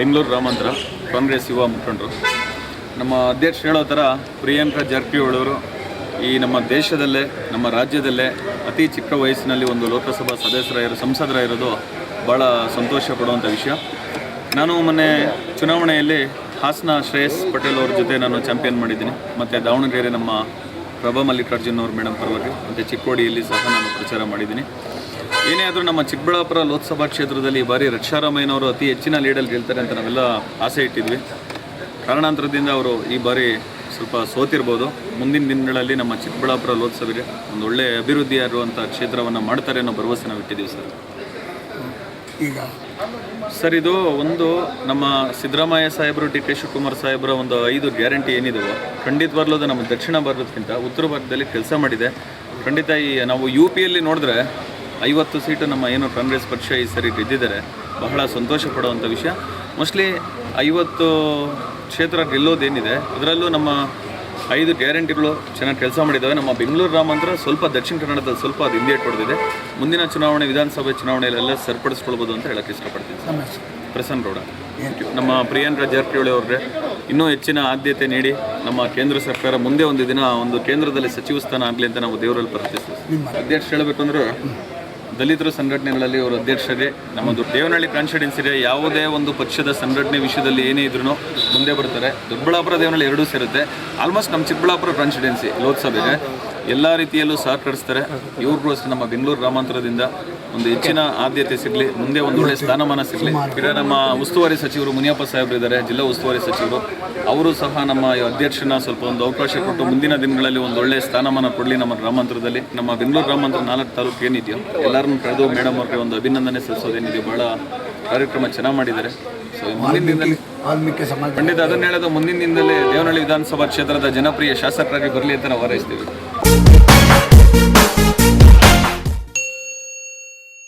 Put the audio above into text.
ಬೆಂಗಳೂರು ಗ್ರಾಮಾಂತರ ಕಾಂಗ್ರೆಸ್ ಯುವ ಮುಖಂಡರು. ನಮ್ಮ ಅಧ್ಯಕ್ಷ ಹೇಳೋ ಥರ ಪ್ರಿಯಾಂಕಾ ಜಾರಕಿಹೊಳಿಯವರು ಈ ನಮ್ಮ ದೇಶದಲ್ಲೇ, ನಮ್ಮ ರಾಜ್ಯದಲ್ಲೇ ಅತಿ ಚಿಕ್ಕ ವಯಸ್ಸಿನಲ್ಲಿ ಒಂದು ಲೋಕಸಭಾ ಸದಸ್ಯರ ಸಂಸದರಾಗಿರೋದು ಭಾಳ ಸಂತೋಷ ಪಡುವಂಥ ವಿಷಯ. ನಾನು ಮೊನ್ನೆ ಚುನಾವಣೆಯಲ್ಲಿ ಹಾಸನ ಶ್ರೇಯಸ್ ಪಟೇಲ್ ಅವ್ರ ಜೊತೆ ನಾನು ಚಾಂಪಿಯನ್ ಮಾಡಿದ್ದೀನಿ. ಮತ್ತು ದಾವಣಗೆರೆ ನಮ್ಮ ಪ್ರಭಾ ಮಲ್ಲಿಕಾರ್ಜುನ್ ಅವ್ರ ಮೇಡಮ್ ಪರವಾಗಿ, ಮತ್ತು ಚಿಕ್ಕೋಡಿಯಲ್ಲಿ ಸಹ ನಾನು ಪ್ರಚಾರ ಮಾಡಿದ್ದೀನಿ. ಏನೇ ಆದರೂ ನಮ್ಮ ಚಿಕ್ಕಬಳ್ಳಾಪುರ ಲೋಕಸಭಾ ಕ್ಷೇತ್ರದಲ್ಲಿ ಈ ಬಾರಿ ರಕ್ಷಾರಾಮಯ್ಯನವರು ಅತಿ ಹೆಚ್ಚಿನ ಲೀಡಲ್ಲಿ ಗೆಲ್ತಾರೆ ಅಂತ ನಾವೆಲ್ಲ ಆಸೆ ಇಟ್ಟಿದ್ವಿ. ಕಾರಣಾಂತರದಿಂದ ಅವರು ಈ ಬಾರಿ ಸ್ವಲ್ಪ ಸೋತಿರ್ಬೋದು. ಮುಂದಿನ ದಿನಗಳಲ್ಲಿ ನಮ್ಮ ಚಿಕ್ಕಬಳ್ಳಾಪುರ ಲೋಕಸಭೆಗೆ ಒಂದು ಒಳ್ಳೆ ಅಭಿವೃದ್ಧಿಯಾಗಿರುವಂಥ ಕ್ಷೇತ್ರವನ್ನು ಮಾಡ್ತಾರೆ ಅನ್ನೋ ಭರವಸೆ ನಾವು ಇಟ್ಟಿದ್ದೀವಿ ಸರ್. ಈಗ? ಸರ್ ಇದು ಒಂದು ನಮ್ಮ ಸಿದ್ದರಾಮಯ್ಯ ಸಾಹೇಬರು ಡಿ ಕೆ ಶಿವಕುಮಾರ್ ಸಾಹೇಬರ ಒಂದು ಐದು ಗ್ಯಾರಂಟಿ ಏನಿದೆಯೋ ಖಂಡಿತ ಅದು ನಮ್ಮ ದಕ್ಷಿಣ ಭಾರತಕ್ಕಿಂತ ಉತ್ತರ ಭಾರತದಲ್ಲಿ ಕೆಲಸ ಮಾಡಿದೆ. ಖಂಡಿತ ಈ ನಾವು ಯು ಪಿಯಲ್ಲಿ ನೋಡಿದ್ರೆ ಐವತ್ತು ಸೀಟು ನಮ್ಮ ಏನು ಕಾಂಗ್ರೆಸ್ ಪಕ್ಷ ಈ ಸರಿ ಗೆದ್ದಿದ್ದಾರೆ ಬಹಳ ಸಂತೋಷ ಪಡುವಂಥ ವಿಷಯ. ಮೋಸ್ಟ್ಲಿ ಐವತ್ತು ಕ್ಷೇತ್ರ ಗೆಲ್ಲೋದೇನಿದೆ ಅದರಲ್ಲೂ ನಮ್ಮ ಐದು ಗ್ಯಾರಂಟಿಗಳು ಚೆನ್ನಾಗಿ ಕೆಲಸ ಮಾಡಿದ್ದಾವೆ. ನಮ್ಮ ಬೆಂಗಳೂರು ಗ್ರಾಮಾಂತರ ಸ್ವಲ್ಪ ದಕ್ಷಿಣ ಕನ್ನಡದಲ್ಲಿ ಸ್ವಲ್ಪ ಅದು ಹಿಂದೆ ಹೊಡೆದಿದೆ ಮುಂದಿನ ಚುನಾವಣೆ ವಿಧಾನಸಭೆ ಚುನಾವಣೆಯಲ್ಲೆಲ್ಲ ಸರಿಪಡಿಸ್ಕೊಳ್ಬೋದು ಅಂತ ಹೇಳಕ್ಕೆ ಇಷ್ಟಪಡ್ತೀನಿ. ಪ್ರಸನ್ನ ಗೌಡ. ನಮ್ಮ ಪ್ರಿಯಾಂಕಾ ಜಾರಕಿಹೊಳಿ ಅವ್ರಿಗೆ ಇನ್ನೂ ಹೆಚ್ಚಿನ ಆದ್ಯತೆ ನೀಡಿ ನಮ್ಮ ಕೇಂದ್ರ ಸರ್ಕಾರ ಮುಂದೆ ಒಂದು ದಿನ ಒಂದು ಕೇಂದ್ರದಲ್ಲಿ ಸಚಿವ ಸ್ಥಾನ ಆಗಲಿ ಅಂತ ನಾವು ದೇವರಲ್ಲಿ ಪ್ರಾರ್ಥಿಸ್ತೀವಿ. ಅಧ್ಯಕ್ಷ ಹೇಳಬೇಕು ಅಂದ್ರೆ ದಲಿತರ ಸಂಘಟನೆಗಳಲ್ಲಿ ಅವರು ಅಧ್ಯಕ್ಷರೇ ನಮ್ಮದು ದೇವನಹಳ್ಳಿ ಕಾನ್ಸ್ಟಿಟ್ಯೂನ್ಸಿಗೆ ಯಾವುದೇ ಒಂದು ಪಕ್ಷದ ಸಂಘಟನೆ ವಿಷಯದಲ್ಲಿ ಏನೇ ಇದ್ರೂ ಮುಂದೆ ಬರ್ತಾರೆ. ದೊಡ್ಡಬಳ್ಳಾಪುರ ದೇವನಹಳ್ಳಿ ಎರಡೂ ಸೇರುತ್ತೆ. ಆಲ್ಮೋಸ್ಟ್ ನಮ್ಮ ಚಿಕ್ಕಬಳ್ಳಾಪುರ ಕಾನ್ಸ್ಟಿಟ್ಯೂನ್ಸಿ ಲೋಕಸಭೆಗೆ. ಎಲ್ಲ ರೀತಿಯಲ್ಲೂ ಸಹಕರಿಸ್ತಾರೆ. ಇವ್ರಿಗೂ ಅಷ್ಟೇ ನಮ್ಮ ಬೆಂಗಳೂರು ಗ್ರಾಮಾಂತರದಿಂದ ಒಂದು ಹೆಚ್ಚಿನ ಆದ್ಯತೆ ಸಿಗಲಿ, ಮುಂದೆ ಒಂದು ಒಳ್ಳೆ ಸ್ಥಾನಮಾನ ಸಿಗಲಿ. ಈಗ ನಮ್ಮ ಉಸ್ತುವಾರಿ ಸಚಿವರು ಮುನಿಯಪ್ಪ ಸಾಹೇಬರು ಇದ್ದಾರೆ ಜಿಲ್ಲಾ ಉಸ್ತುವಾರಿ ಸಚಿವರು. ಅವರು ಸಹ ನಮ್ಮ ಅಧ್ಯಕ್ಷನ ಸ್ವಲ್ಪ ಒಂದು ಅವಕಾಶ ಕೊಟ್ಟು ಮುಂದಿನ ದಿನಗಳಲ್ಲಿ ಒಂದು ಒಳ್ಳೆ ಸ್ಥಾನಮಾನ ಕೊಡಲಿ ನಮ್ಮ ಗ್ರಾಮಾಂತರದಲ್ಲಿ. ನಮ್ಮ ಬೆಂಗಳೂರು ಗ್ರಾಮಾಂತರ ನಾಲ್ಕು ತಾಲೂಕು ಏನಿದೆಯೋ, ಎಲ್ಲರನ್ನೂ ಕರೆದು ಮೇಡಮ್ ಅವ್ರಿಗೆ ಒಂದು ಅಭಿನಂದನೆ ಸಲ್ಲಿಸೋದೇನಿದೆಯೋ ಭಾಳ ಕಾರ್ಯಕ್ರಮ ಚೆನ್ನಾಗಿ ಮಾಡಿದ್ದಾರೆ. ವಾಲ್ಮೀಕಿ ಸಮಾಜ ಖಂಡಿತ ಅದನ್ನ ಹೇಳೋದು ಮುಂದಿನ ದಿನದಲ್ಲಿ ದೇವನಹಳ್ಳಿ ವಿಧಾನಸಭಾ ಕ್ಷೇತ್ರದ ಜನಪ್ರಿಯ ಶಾಸಕರಾಗಿ ಬರಲಿ ಅಂತ ನಾವು ಹಾರೈಸ್ತೀವಿ.